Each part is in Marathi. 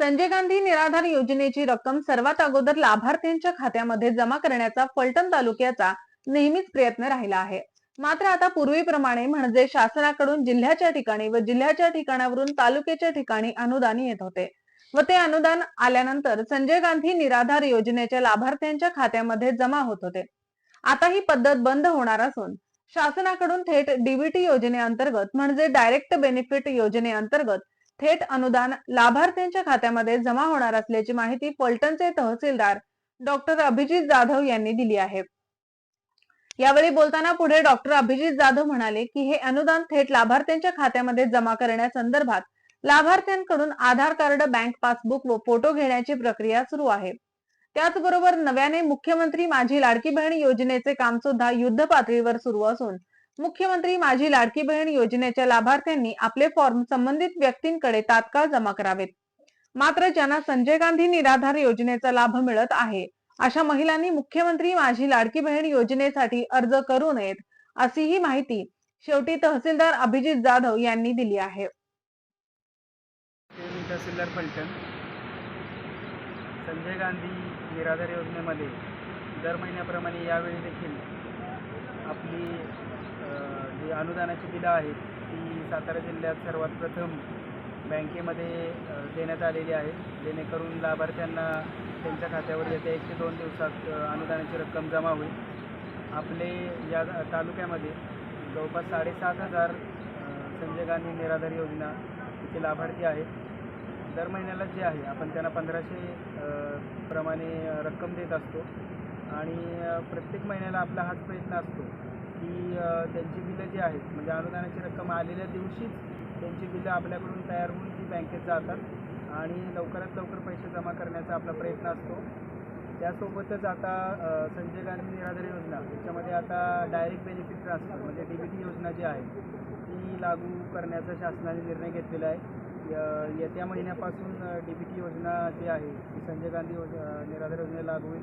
संजय गांधी निराधार योजनेची रक्कम सर्वात अगोदर लाभार्थ्यांच्या खात्यामध्ये जमा करण्याचा फलटण तालुक्याचा नेहमीच प्रयत्न राहिला आहे. मात्र आता पूर्वीप्रमाणे म्हणजे शासनाकडून जिल्ह्याच्या ठिकाणी व जिल्ह्याच्या ठिकाणावरून तालुक्याच्या ठिकाणी अनुदान येत होते. व ते अनुदान आल्यानंतर संजय गांधी निराधार योजनेच्या लाभार्थ्यांच्या खात्यामध्ये जमा होत होते. आता ही पद्धत बंद होणार असून शासनाकडून थेट डीबीटी योजनेअंतर्गत म्हणजे डायरेक्ट बेनिफिट योजनेअंतर्गत थेट अनुदान लाभार्थ्यांच्या खात्यामध्ये जमा होणार असल्याची माहिती पलटणचे तहसीलदार डॉक्टर अभिजित जाधव यांनी दिली आहे. यावेळी बोलताना पुढे डॉक्टर अभिजित जाधव म्हणाले की हे अनुदान थेट लाभार्थ्यांच्या खात्यामध्ये जमा करण्यासंदर्भात लाभार्थ्यांकडून आधार कार्ड बँक पासबुक व फोटो घेण्याची प्रक्रिया सुरू आहे. त्याचबरोबर नव्याने मुख्यमंत्री माझी लाडकी बहीण योजनेचे काम सुद्धा युद्ध पातळीवर सुरू असून मुख्यमंत्री माझी लाडकी बहीण योजनेच्या लाभार्थ्यांनी आपले फॉर्म संबंधित व्यक्तींकडे तात्काळ जमा करावेत. मात्र ज्यांना संजय गांधी निराधार योजनेचा लाभ मिळत आहे अशा महिलांनी मुख्यमंत्री माझी लाडकी बहीण योजनेसाठी अर्ज करू नयेत अशी ही माहिती शेवटी तहसीलदार अभिजित जाधव यांनी दिली आहे. तहसीलदार पलटण संजय गांधी निराधार योजनेमध्ये दर महिन्याप्रमाणे यावेळी देखील आपली जी अनुदानाची बिलं आहेत ती सातारा जिल्ह्यात सर्वात प्रथम बँकेमध्ये देण्यात आलेली आहेत. जेणेकरून लाभार्थ्यांना त्यांच्या खात्यावर येत्या एक ते दोन दिवसात अनुदानाची रक्कम जमा होईल. आपले या तालुक्यामध्ये जवळपास साडेसात हजार संजय गांधी निराधार योजना इथे लाभार्थी आहेत. दर महिन्याला जे आहे आपण त्यांना पंधराशे प्रमाणे रक्कम देत असतो. आणि प्रत्येक महिन्याला आपला हाच प्रयत्न असतो. त्यांची बिलं जी आहेत म्हणजे अनुदानाची रक्कम आलेल्या दिवशीच त्यांची बिलं आपल्याकडून तयार होऊन ती बँकेत जातात आणि लवकरात लवकर पैसे जमा करण्याचा आपला प्रयत्न असतो. त्यासोबतच आता संजय गांधी निराधार योजना त्याच्यामध्ये आता डायरेक्ट बेनिफिट ट्रान्सफर म्हणजे डी बी टी योजना जी आहे ती लागू करण्याचा शासनाने निर्णय घेतलेला आहे. येत्या महिन्यापासून डी बी टी योजना जी आहे ती संजय गांधी योज निराधार योजना लागू होईल.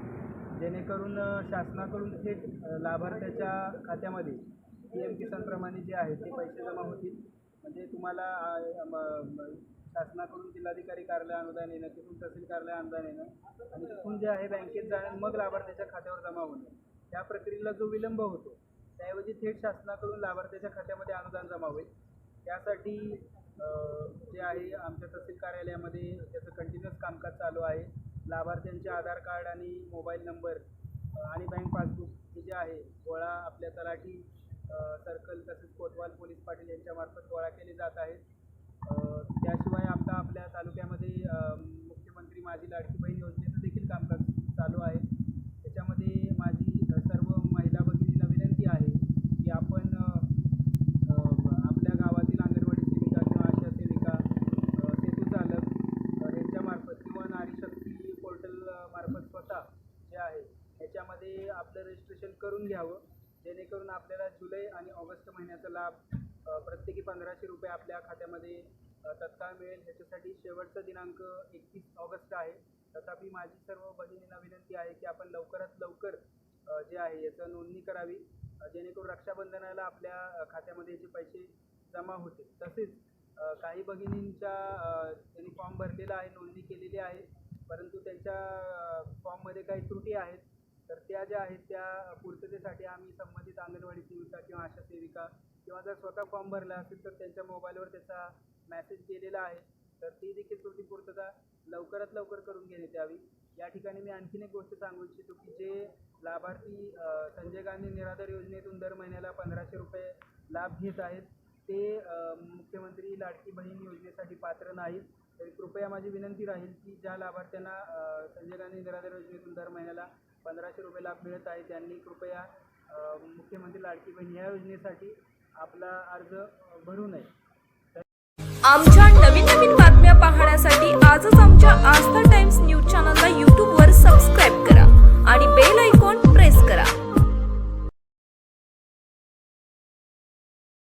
जेणेकरून शासनाकडून थेट लाभार्थ्याच्या खात्यामध्ये पी एम किसानप्रमाणे जे आहे ते पैसे जमा होतील. म्हणजे तुम्हाला शासनाकडून जिल्हाधिकारी कार्यालय अनुदान येणं तिथून तहसील कार्यालय अनुदान येणं आणि तिथून जे आहे बँकेत जाणं मग लाभार्थ्याच्या खात्यावर जमा होणं. त्या प्रक्रियेला जो विलंब होतो त्याऐवजी थेट शासनाकडून लाभार्थ्याच्या खात्यामध्ये अनुदान जमा होईल. त्यासाठी जे आहे आमच्या तहसील कार्यालयामध्ये त्याचं कंटिन्युअस कामकाज चालू आहे. लाभार्थ्यांचे आधार कार्ड आणि मोबाईल नंबर आणि बँक पासबुक हे जे आहे गोळा आपल्या तलाठी सर्कल तसेच कोतवाल पोलीस पाटील यांच्यामार्फत गोळा केले जात आहेत. त्याशिवाय आता आपल्या तालुक्यामध्ये मुख्यमंत्री माझी लाडकी बहीण योजनेचं देखील कामकाज चालू आहे त्याच्यामध्ये माझी अ, सर्व महिला भगिनींना विनंती आहे की आपण अ, अ, आपल्या गावातील अंगणवाडी सेविका किंवा आशा सेविका अ, सेतू चालक अ, यांच्यामार्फत किंवा नारी शक्ती पोर्टल मार्फत स्वतः जे आहे याच्यामध्ये आपलं रजिस्ट्रेशन करून घ्यावं. जेणेकरून आपल्याला जुलै आणि ऑगस्ट महिन्याचा लाभ प्रत्येकी पंधराशे रुपये आपल्या खात्यामध्ये तत्काळ मिळेल. ह्याच्यासाठी शेवटचा दिनांक एकतीस ऑगस्ट आहे. तथापि माझी सर्व बहिणींना विनंती आहे की आपण लवकरात लवकर जे आहे याचं नोंदणी करावी. जेणेकरून रक्षाबंधनाला आपल्या खात्यामध्ये याचे पैसे जमा होतील. तसेच काही भगिनींच्या त्यांनी फॉर्म भरलेला आहे नोंदणी केलेली आहे. परंतु त्यांच्या फॉर्ममध्ये काही त्रुटी आहेत. तर त्या ज्या आहेत त्या पूर्ततेसाठी आम्ही संबंधित अंगणवाडी सेविका किंवा आशा सेविका किंवा जर स्वतः फॉर्म भरला असेल तर त्यांच्या मोबाईलवर त्याचा मॅसेज केलेला आहे. तर ती देखील तुमची पूर्तता लवकरात लवकर करून घेण्यात यावी. या ठिकाणी मी आणखीन एक गोष्ट सांगू इच्छितो की जे लाभार्थी संजय गांधी निराधार योजनेतून दर महिन्याला पंधराशे रुपये लाभ घेत आहेत ते मुख्यमंत्री लाडकी बहीण योजनेसाठी पात्र नाहीत. तरी कृपया माझी विनंती राहील की ज्या लाभार्थ्यांना संजय गांधी निराधार योजनेतून दर महिन्याला पंधराशे रुपये लाभ मिळत आहे. त्यांनी कृपया मुख्यमंत्री लाडकी बहीण या योजनेसाठी आपला अर्ज भरू नये. आमच्या नवीन नवीन बातम्या पाहण्यासाठी आजच आमच्या आस्था